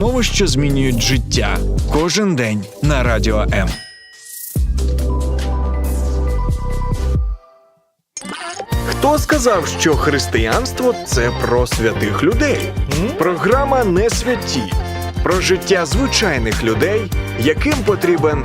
Мови, що змінюють життя кожен день на радіо М. Хто сказав, що християнство це про святих людей? Програма не святі про життя звичайних людей, яким потрібен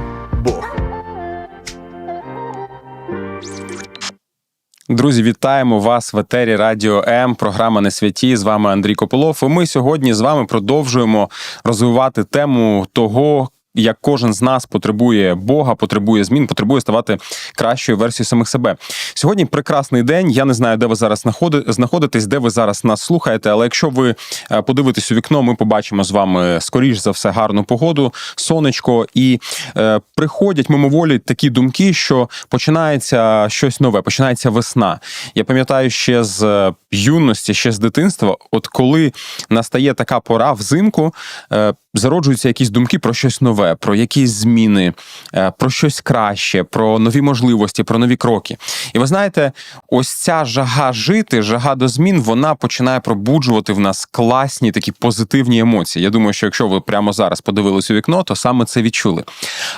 Друзі, вітаємо вас в етері Радіо М. Програма не святі. З вами Андрій Кополов. І ми сьогодні з вами продовжуємо розвивати тему того. Як кожен з нас потребує Бога, потребує змін, потребує ставати кращою версією самих себе. Сьогодні прекрасний день. Я не знаю, де ви зараз знаходи- знаходитесь, де ви зараз нас слухаєте. Але якщо ви е, подивитесь у вікно, ми побачимо з вами скоріш за все гарну погоду, сонечко, і е, приходять мимоволі такі думки, що починається щось нове, починається весна. Я пам'ятаю ще з е, юності, ще з дитинства, от коли настає така пора взимку, е, зароджуються якісь думки про щось нове, про якісь зміни, е, про щось краще, про нові можливості, про нові кроки. І ви знаєте, ось ця жага жити, жага до змін, вона починає пробуджувати в нас класні такі позитивні емоції. Я думаю, що якщо ви прямо зараз подивились у вікно, то саме це відчули.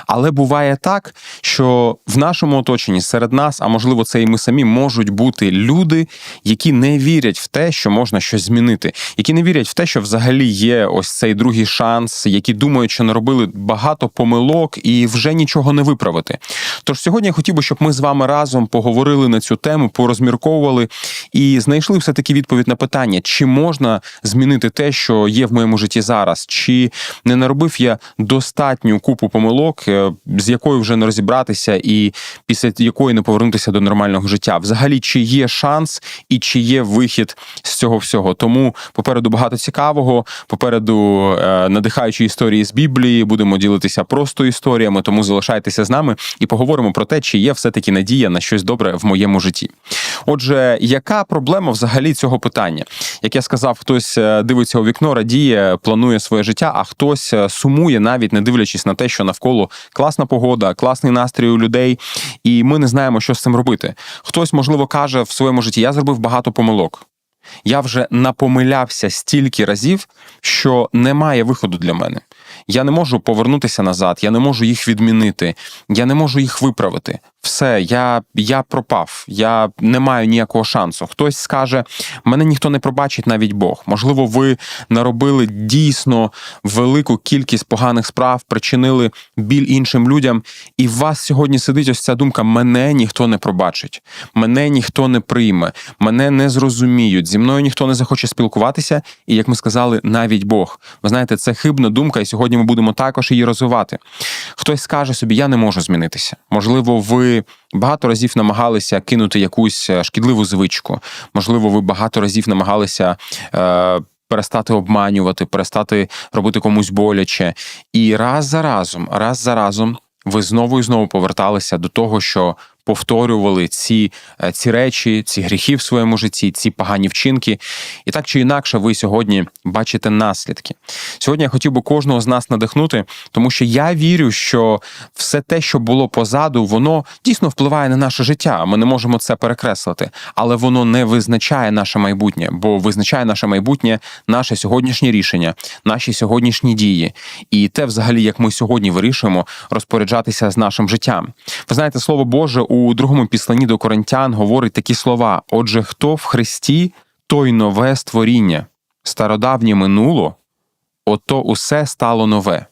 Але буває так, що в нашому оточенні серед нас, а можливо, це і ми самі, можуть бути люди, які не вірять в те, що можна щось змінити, які не вірять в те, що взагалі є ось цей другий шанс, які думають, що наробили багато помилок і вже нічого не виправити. Тож сьогодні я хотів би, щоб ми з вами разом поговорили на цю тему, порозмірковували і знайшли все таки відповідь на питання, чи можна змінити те, що є в моєму житті зараз, чи не наробив я достатню купу помилок, е, з якою вже не розібратися, і після якої не повернутися до нормального життя. Взагалі, чи є шанс і чи є вихід з цього всього? Тому попереду багато цікавого. Попереду е, надихаючі історії з Біблії. Будемо ділитися просто історіями. Тому залишайтеся з нами і поговоримо про те, чи є все таки надія на щось добре в моєму житті. Отже, яка проблема взагалі цього питання? Як я сказав, хтось е, дивиться у вікно, радіє, планує своє життя, а хтось е, сумує, навіть не дивлячись на те, що навколо класна погода, класний настрій у людей, і ми не знаємо, що з цим робити. Хтось, можливо, каже в своєму житті: я зробив багато помилок. Я вже напомилявся стільки разів, що немає виходу для мене. Я не можу повернутися назад, я не можу їх відмінити, я не можу їх виправити. Все, я, я пропав, я не маю ніякого шансу. Хтось скаже, мене ніхто не пробачить, навіть Бог. Можливо, ви наробили дійсно велику кількість поганих справ, причинили біль іншим людям, і в вас сьогодні сидить ось ця думка: мене ніхто не пробачить, мене ніхто не прийме, мене не зрозуміють, зі мною ніхто не захоче спілкуватися. І як ми сказали, навіть Бог. Ви знаєте, це хибна думка, і сьогодні ми будемо також її розвивати. Хтось скаже собі, я не можу змінитися. Можливо, ви багато разів намагалися кинути якусь е, шкідливу звичку. Можливо, ви багато разів намагалися. Е- Перестати обманювати, перестати робити комусь боляче, і раз за разом, раз за разом, ви знову і знову поверталися до того, що повторювали ці, е, ці речі, ці гріхи в своєму житті, ці погані вчинки. І так чи інакше, ви сьогодні бачите наслідки. Сьогодні я хотів би кожного з нас надихнути, тому що я вірю, що все те, що було позаду, воно дійсно впливає на наше життя. Ми не можемо це перекреслити, але воно не визначає наше майбутнє, бо визначає наше майбутнє наше сьогоднішнє рішення, наші сьогоднішні дії, і те, взагалі, як ми сьогодні вирішуємо розпоряджатися з нашим життям. Ви знаєте, слово Боже у другому післанні до Коринтян говорить такі слова: Отже, хто в Христі, той нове створіння, стародавнє минуло, ото усе стало нове.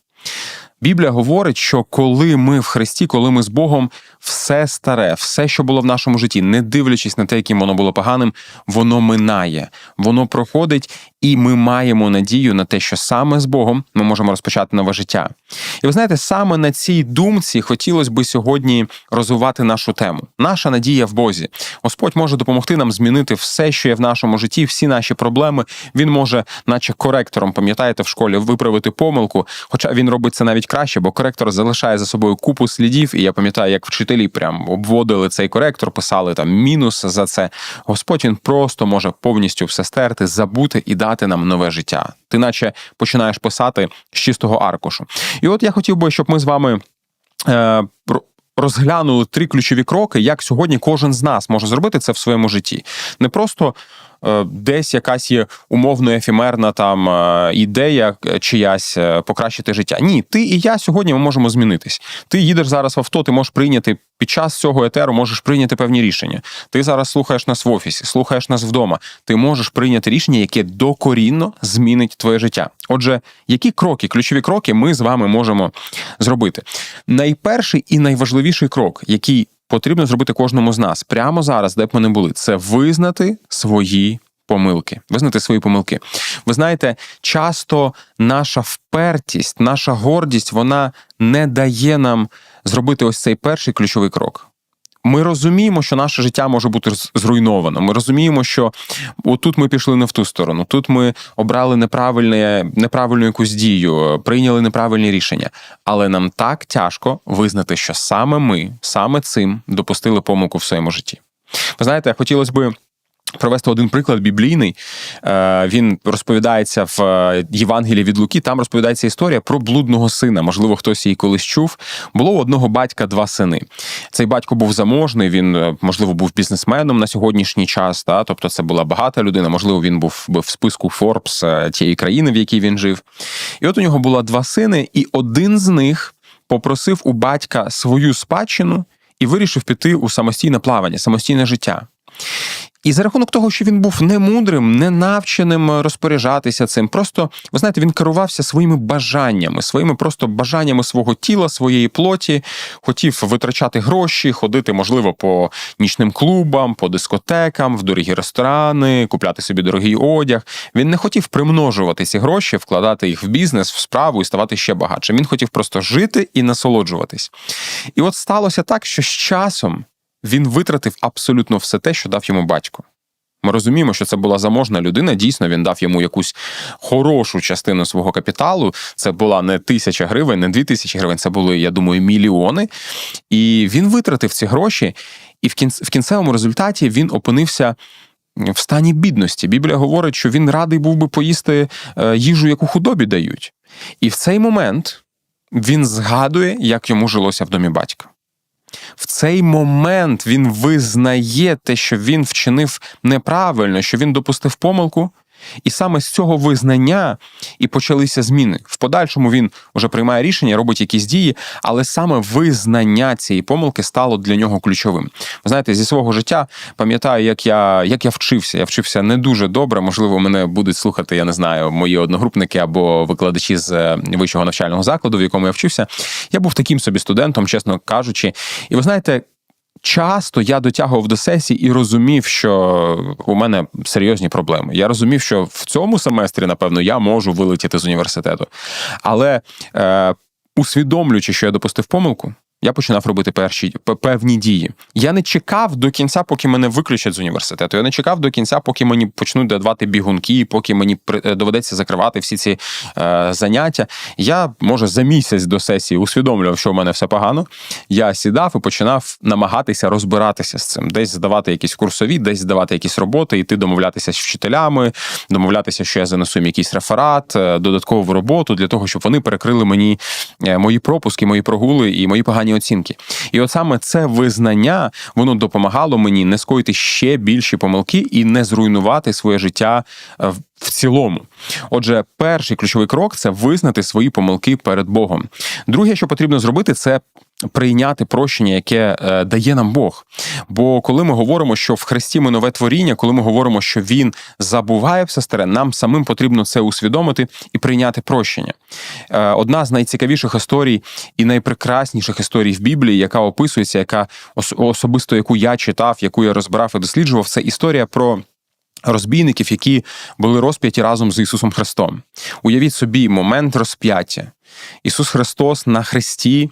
Біблія говорить, що коли ми в Христі, коли ми з Богом, все старе, все, що було в нашому житті, не дивлячись на те, яким воно було поганим, воно минає, воно проходить, і ми маємо надію на те, що саме з Богом ми можемо розпочати нове життя. І ви знаєте, саме на цій думці хотілося би сьогодні розвивати нашу тему. Наша надія в Бозі. Господь може допомогти нам змінити все, що є в нашому житті, всі наші проблеми. Він може, наче коректором, пам'ятаєте, в школі виправити помилку, хоча він робить це навіть краще, бо коректор залишає за собою купу слідів. І я пам'ятаю, як вчителі прям обводили цей коректор, писали там мінус за це. Господь він просто може повністю все стерти, забути і дати нам нове життя. Ти, наче починаєш писати з чистого аркушу. І от я хотів би, щоб ми з вами. Е, Розглянули три ключові кроки, як сьогодні кожен з нас може зробити це в своєму житті. Не просто десь якась є умовно ефемерна там е, ідея е, чиясь е, покращити життя. Ні, ти і я сьогодні ми можемо змінитись. Ти їдеш зараз в авто, ти можеш прийняти під час цього етеру, можеш прийняти певні рішення. Ти зараз слухаєш нас в офісі, слухаєш нас вдома. Ти можеш прийняти рішення, яке докорінно змінить твоє життя. Отже, які кроки, ключові кроки ми з вами можемо зробити? Найперший і найважливіший крок, який потрібно зробити кожному з нас прямо зараз, де б ми не були, це визнати свої помилки. Визнати свої помилки. Ви знаєте, часто наша впертість, наша гордість, вона не дає нам зробити ось цей перший ключовий крок. Ми розуміємо, що наше життя може бути зруйновано. Ми розуміємо, що отут ми пішли не в ту сторону, тут ми обрали неправильне, неправильну якусь дію, прийняли неправильні рішення. Але нам так тяжко визнати, що саме ми, саме цим допустили помилку в своєму житті. Ви знаєте, хотілося би. Провести один приклад біблійний. Е, Він розповідається в е, Євангелії від Луки. Там розповідається історія про блудного сина. Можливо, хтось її колись чув. Було у одного батька два сини. Цей батько був заможний. Він е, можливо був бізнесменом на сьогоднішній час. Та тобто, це була багата людина. Можливо, він був в списку е, тієї країни, в якій він жив. І от у нього було два сини, і один з них попросив у батька свою спадщину і вирішив піти у самостійне плавання, самостійне життя. І за рахунок того, що він був не мудрим, не навченим розпоряджатися цим, просто ви знаєте, він керувався своїми бажаннями, своїми просто бажаннями свого тіла, своєї плоті, хотів витрачати гроші, ходити, можливо, по нічним клубам, по дискотекам, в дорогі ресторани, купляти собі дорогий одяг. Він не хотів примножувати ці гроші, вкладати їх в бізнес, в справу і ставати ще багатшим. Він хотів просто жити і насолоджуватись. І от сталося так, що з часом він витратив абсолютно все те, що дав йому батько. Ми розуміємо, що це була заможна людина. Дійсно, він дав йому якусь хорошу частину свого капіталу. Це була не тисяча гривень, не дві тисячі гривень. Це були, я думаю, мільйони. І він витратив ці гроші, і в кінц- в кінцевому результаті він опинився. В стані бідності Біблія говорить, що він радий був би поїсти е, їжу, яку худобі дають. І в цей момент він згадує, як йому жилося в домі батька. В цей момент він визнає те, що він вчинив неправильно, що він допустив помилку, і саме з цього визнання і почалися зміни. В подальшому він вже приймає рішення, робить якісь дії, але саме визнання цієї помилки стало для нього ключовим. Ви знаєте, зі свого життя пам'ятаю, як я, як я вчився. Я вчився не дуже добре. Можливо, мене будуть слухати, я не знаю, мої одногрупники або викладачі з е, вищого навчального закладу, в якому я вчився. Я був таким собі студентом, чесно кажучи. І ви знаєте, часто я дотягував до сесії і розумів, що у мене серйозні проблеми. Я розумів, що в цьому семестрі, напевно, я можу вилетіти з університету. Але е, усвідомлюючи, що я допустив помилку. Я починав робити перші певні дії. Я не чекав до кінця, поки мене виключать з університету. Я не чекав до кінця, поки мені почнуть давати бігунки, поки мені е, доведеться закривати всі ці е, заняття. Я, може, за місяць до сесії усвідомлював, що в мене все погано. Я сідав і починав намагатися розбиратися з цим, десь здавати якісь курсові, десь здавати якісь роботи, йти домовлятися з вчителями, домовлятися, що я занесу їм якийсь реферат, е, додаткову роботу для того, щоб вони перекрили мені е, мої пропуски, мої прогули і мої погані оцінки. І от саме це визнання воно допомагало мені не скоїти ще більші помилки і не зруйнувати своє життя е, в- в цілому. Отже, перший ключовий крок це визнати свої помилки перед Богом. Друге, що потрібно зробити, це прийняти прощення, яке е, дає нам Бог. Бо коли ми говоримо, що в Христі ми нове творіння, коли ми говоримо, що Він забуває все старе, нам самим потрібно це усвідомити і прийняти прощення. Е, Одна з найцікавіших історій і найпрекрасніших історій в Біблії, яка описується, яка особисто яку я читав, яку я розбирав і досліджував, це історія про. Розбійників, які були розп'яті разом з Ісусом Христом. Уявіть собі момент розп'яття. Ісус Христос на хресті.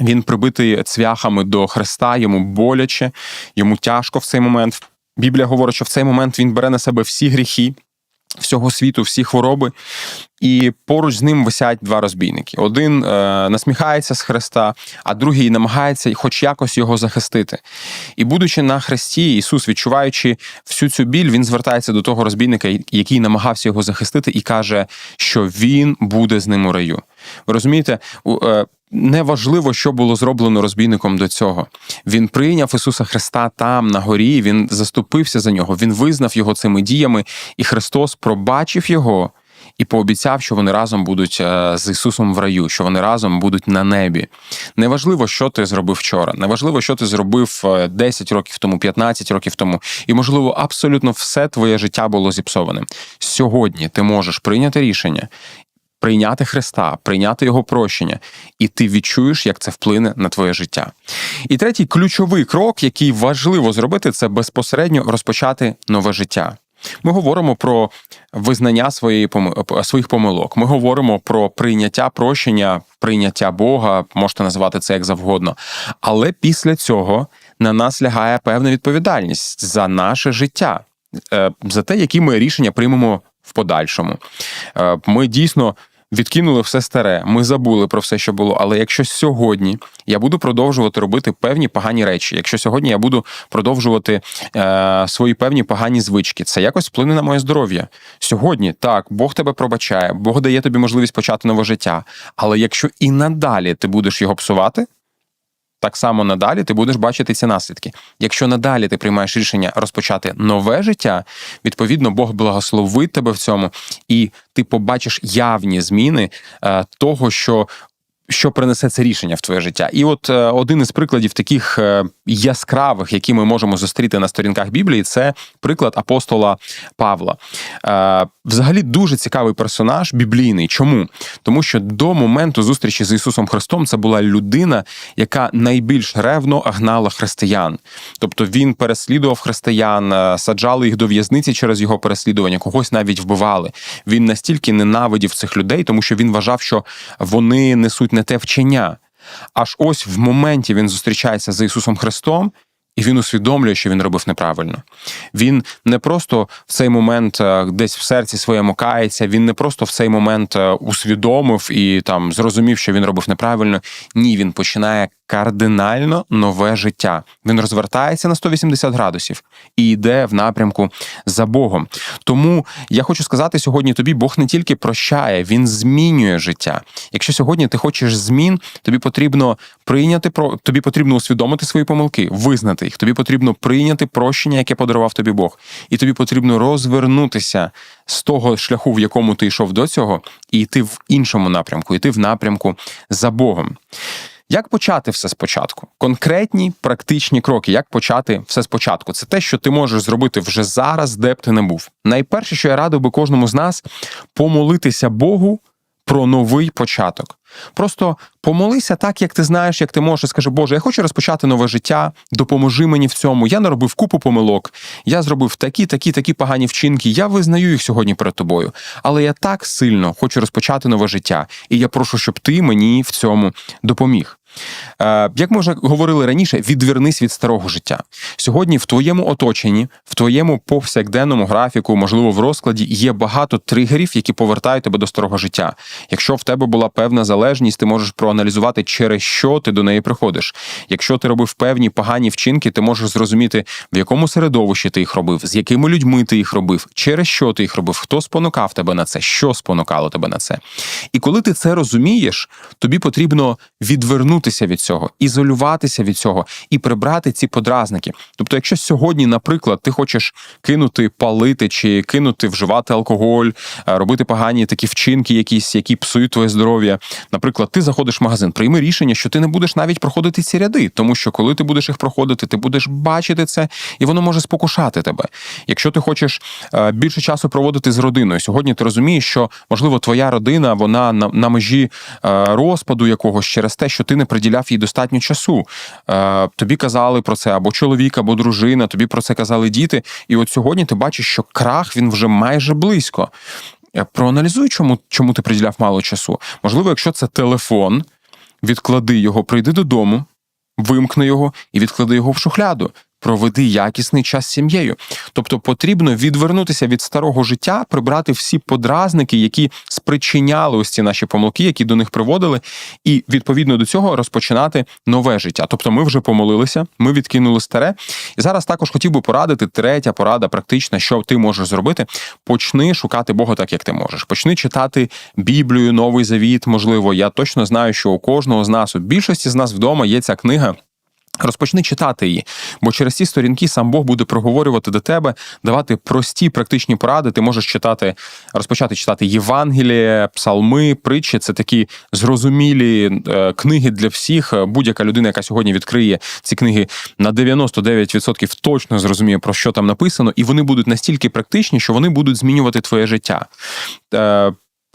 Він прибитий цвяхами до хреста, йому боляче, йому тяжко в цей момент. Біблія говорить, що в цей момент він бере на себе всі гріхи всього світу, всі хвороби, і поруч з ним висять два розбійники. Один е, насміхається з хреста, а другий намагається хоч якось його захистити. І будучи на хресті, Ісус, відчуваючи всю цю біль, він звертається до того розбійника, який намагався його захистити, і каже, що він буде з ним у раю. Ви розумієте, е, Неважливо, що було зроблено розбійником до цього. Він прийняв Ісуса Христа там, на горі, він заступився за нього, він визнав його цими діями, і Христос пробачив його і пообіцяв, що вони разом будуть е, з Ісусом в раю, що вони разом будуть на небі. Неважливо, що ти зробив вчора, неважливо, що ти зробив е, 10 років тому, 15 років тому, і можливо, абсолютно все твоє життя було зіпсоване. Сьогодні ти можеш прийняти рішення. Прийняти Христа, прийняти Його прощення, і ти відчуєш, як це вплине на твоє життя. І третій ключовий крок, який важливо зробити, це безпосередньо розпочати нове життя. Ми говоримо про визнання своєї своїх помилок. Ми говоримо про прийняття прощення, прийняття Бога, можете називати це як завгодно. Але після цього на нас лягає певна відповідальність за наше життя, е, за те, які ми рішення приймемо в подальшому. Е, Ми дійсно. Відкинули все старе, ми забули про все, що було. Але якщо сьогодні я буду продовжувати робити певні погані речі, якщо сьогодні я буду продовжувати е, свої певні погані звички, це якось вплине на моє здоров'я. Сьогодні так, Бог тебе пробачає, Бог дає тобі можливість почати нове життя. Але якщо і надалі ти будеш його псувати, так само надалі ти будеш бачити ці наслідки. Якщо надалі ти приймаєш рішення розпочати нове життя, відповідно Бог благословить тебе в цьому, і ти побачиш явні зміни е, того, що. Що принесе це рішення в твоє життя? І от е, один із прикладів таких е, яскравих, які ми можемо зустріти на сторінках Біблії, це приклад апостола Павла. Е, взагалі дуже цікавий персонаж біблійний. Чому? Тому що до моменту зустрічі з Ісусом Христом це була людина, яка найбільш ревно гнала християн. Тобто він переслідував християн, саджали їх до в'язниці через його переслідування, когось навіть вбивали. Він настільки ненавидів цих людей, тому що він вважав, що вони несуть не те вчення. Аж ось в моменті він зустрічається з Ісусом Христом. І він усвідомлює, що він робив неправильно. Він не просто в цей момент е, десь в серці своєму кається, він не просто в цей момент е, усвідомив і там зрозумів, що він робив неправильно. Ні, він починає кардинально нове життя. Він розвертається на 180 градусів і йде в напрямку за Богом. Тому я хочу сказати сьогодні: тобі Бог не тільки прощає, він змінює життя. Якщо сьогодні ти хочеш змін, тобі потрібно прийняти про тобі потрібно усвідомити свої помилки, визнати їх. Тобі потрібно прийняти прощення, яке подарував тобі Бог, і тобі потрібно розвернутися з того шляху, в якому ти йшов до цього, і йти в іншому напрямку, йти в напрямку за Богом. Як почати все спочатку? Конкретні практичні кроки, як почати все спочатку? Це те, що ти можеш зробити вже зараз, де б ти не був. Найперше, що я радив би кожному з нас, помолитися Богу про новий початок. Просто помолися так, як ти знаєш, як ти можеш. і Скажи, Боже, я хочу розпочати нове життя. Допоможи мені в цьому. Я наробив купу помилок. Я зробив такі, такі, такі погані вчинки. Я визнаю їх сьогодні перед тобою. Але я так сильно хочу розпочати нове життя, і я прошу, щоб ти мені в цьому допоміг. Е, Як ми вже говорили раніше, відвернись від старого життя. Сьогодні в твоєму оточенні, в твоєму повсякденному графіку, можливо, в розкладі є багато тригерів, які повертають тебе до старого життя. Якщо в тебе була певна залежність, ти можеш проаналізувати, через що ти до неї приходиш. Якщо ти робив певні погані вчинки, ти можеш зрозуміти, в якому середовищі ти їх робив, з якими людьми ти їх робив, через що ти їх робив, хто спонукав тебе на це, що спонукало тебе на це. І коли ти це розумієш, тобі потрібно відвернутися від цього, ізолюватися від цього і прибрати ці подразники. Тобто, якщо сьогодні, наприклад, ти хочеш кинути палити чи кинути вживати алкоголь, е, робити погані такі вчинки, якісь, які псують твоє здоров'я. Наприклад, ти заходиш в магазин, прийми рішення, що ти не будеш навіть проходити ці ряди, тому що коли ти будеш їх проходити, ти будеш бачити це, і воно може спокушати тебе. Якщо ти хочеш е, більше часу проводити з родиною, сьогодні ти розумієш, що можливо твоя родина вона на, на межі е, розпаду якогось через те, що ти не приділяв їй достатньо часу. Е, Тобі казали про це або чоловік, або дружина, тобі про це казали діти. І от сьогодні ти бачиш, що крах він вже майже близько. Е, Проаналізуй, чому, чому ти приділяв мало часу. Можливо, якщо це телефон, відклади його, прийди додому, вимкни його і відклади його в шухляду. Проведи якісний час з сім'єю. Тобто потрібно відвернутися від старого життя, прибрати всі подразники, які спричиняли ось ці наші помилки, які до них приводили, і відповідно до цього розпочинати нове життя. Тобто, ми вже помолилися, ми відкинули старе. І зараз також хотів би порадити третя порада, практична, що ти можеш зробити. Почни шукати Бога так, як ти можеш. Почни читати Біблію, Новий Завіт. Можливо, я точно знаю, що у кожного з нас, у більшості з нас вдома є ця книга. Розпочни читати її, бо через ці сторінки сам Бог буде проговорювати до тебе, давати прості практичні поради. Ти можеш читати, розпочати читати Євангеліє, псалми, притчі. Це такі зрозумілі е, книги для всіх. Будь-яка людина, яка сьогодні відкриє ці книги на 99% точно зрозуміє про що там написано, і вони будуть настільки практичні, що вони будуть змінювати твоє життя.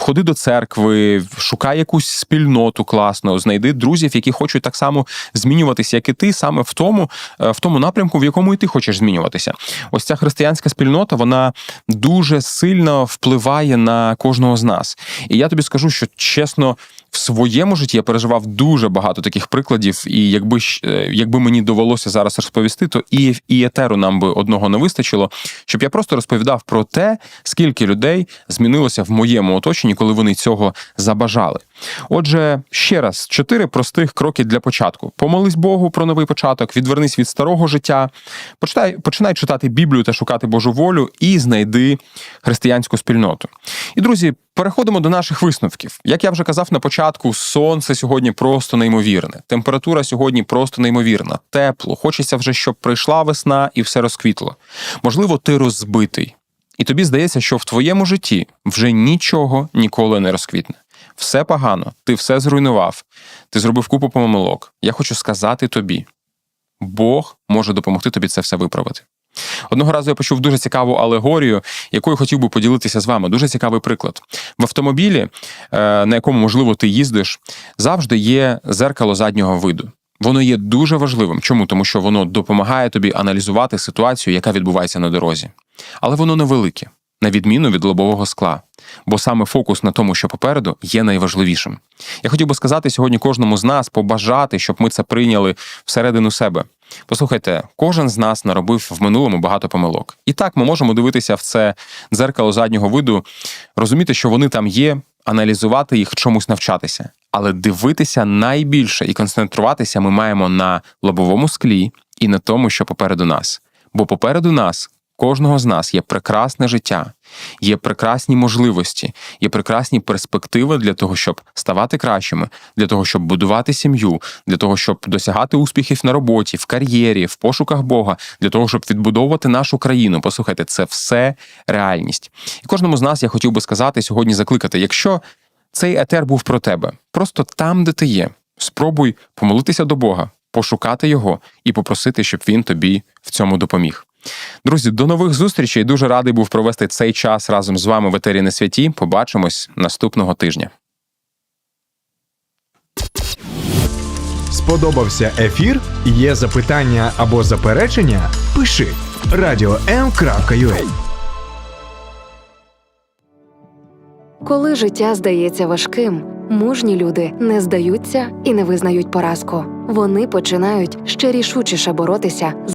Ходи до церкви, шукай якусь спільноту класну, знайди друзів, які хочуть так само змінюватися, як і ти, саме в тому, е, в тому напрямку, в якому і ти хочеш змінюватися. Ось ця християнська спільнота, вона дуже сильно впливає на кожного з нас. І я тобі скажу, що чесно, в своєму житті я переживав дуже багато таких прикладів, і якби е, якби мені довелося зараз розповісти, то і, і етеру нам би одного не вистачило, щоб я просто розповідав про те, скільки людей змінилося в моєму оточенні, коли вони цього забажали. Отже, ще раз, чотири простих кроки для початку: помолись Богу про новий початок, відвернись від старого життя, почитай, починай читати Біблію та шукати Божу волю, і знайди християнську спільноту. І друзі, переходимо до наших висновків. Як я вже казав на початку, сонце сьогодні просто неймовірне. Температура сьогодні просто неймовірна, тепло. Хочеться вже, щоб прийшла весна і все розквітло. Можливо, ти розбитий. І тобі здається, що в твоєму житті вже нічого ніколи не розквітне. Все погано, ти все зруйнував, ти зробив купу помилок. Я хочу сказати тобі: Бог може допомогти тобі це все виправити. Одного разу я почув дуже цікаву алегорію, якою хотів би поділитися з вами. Дуже цікавий приклад. В автомобілі, е, на якому, можливо, ти їздиш, завжди є зеркало заднього виду. Воно є дуже важливим. Чому? Тому що воно допомагає тобі аналізувати ситуацію, яка відбувається на дорозі. Але воно невелике, на відміну від лобового скла. Бо саме фокус на тому, що попереду, є найважливішим. Я хотів би сказати сьогодні кожному з нас побажати, щоб ми це прийняли всередину себе. Послухайте, кожен з нас наробив в минулому багато помилок. І так ми можемо дивитися в це дзеркало заднього виду, розуміти, що вони там є, аналізувати їх, чомусь навчатися. Але дивитися найбільше і концентруватися ми маємо на лобовому склі і на тому, що попереду нас. Бо попереду нас, кожного з нас, є прекрасне життя, є прекрасні можливості, є прекрасні перспективи для того, щоб ставати кращими, для того, щоб будувати сім'ю, для того, щоб досягати успіхів на роботі, в кар'єрі, в пошуках Бога, для того, щоб відбудовувати нашу країну. Послухайте, це все реальність. І кожному з нас я хотів би сказати сьогодні, закликати, якщо цей етер був про тебе, просто там, де ти є, спробуй помолитися до Бога, пошукати його і попросити, щоб він тобі в цьому допоміг. Друзі, до нових зустрічей. Дуже радий був провести цей час разом з вами в етері на святі. Побачимось наступного тижня. Сподобався ефір? Є запитання або заперечення? Пиши radio.m.ua Коли життя здається важким, мужні люди не здаються і не визнають поразку. Вони починають ще рішучіше боротися